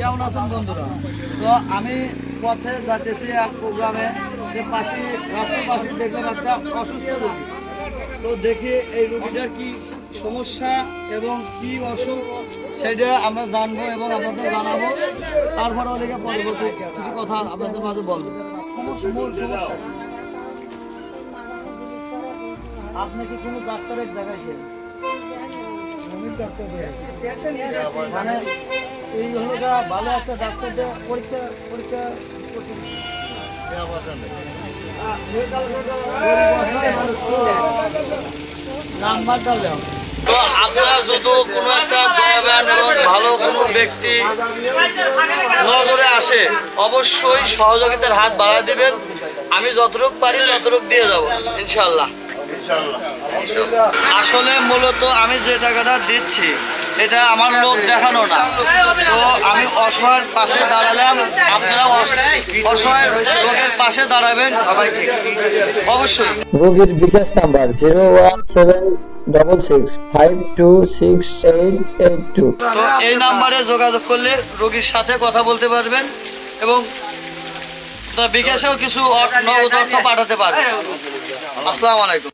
কেমন আছেন বন্ধুরা? তো আমি পথে যাতেছি এক প্রোগ্রামে। পাশে, রাস্তার পাশে দেখলাম একটা অসুস্থ রোগী। তো দেখি এই রোগীটার কি সমস্যা এবং কি অসুখ, সেটা আমরা জানব এবং আপনাদের জানাব। তারপরে লেগে পরবর্তী কিছু কথা আপনাদের মাঝে বলব। মূল সমস্যা। আপনি কি কোনো ডাক্তারের দেখাইছেন? তো আপনারা যদি কোনো একটা দয়াবান এবং ভালো কোনো ব্যক্তি নজরে আসে, অবশ্যই সহযোগিতার হাত বাড়ায় দেবেন। আমি যতটুকু পারি ততটুকু দিয়ে যাব ইনশাল্লাহ আসলে মূলত আমি যে টাকাটা দিচ্ছি এটা আমার লোক দেখানো না। তো আমি অসহায়ের পাশে দাঁড়ালাম আপনারা অস- অসহায় লোকের পাশে দাঁড়াবেন। অবশ্যই। রোগীর bKash number zero one seven double six five two six eight eight two. তো এই নাম্বারে যোগাযোগ করলে রোগীর সাথে কথা বলতে পারবেন এবং বিকাশেও কিছু অর্থ- নগদ অর্থ পাঠাতে পারবেন। আসসালামু আলাইকুম।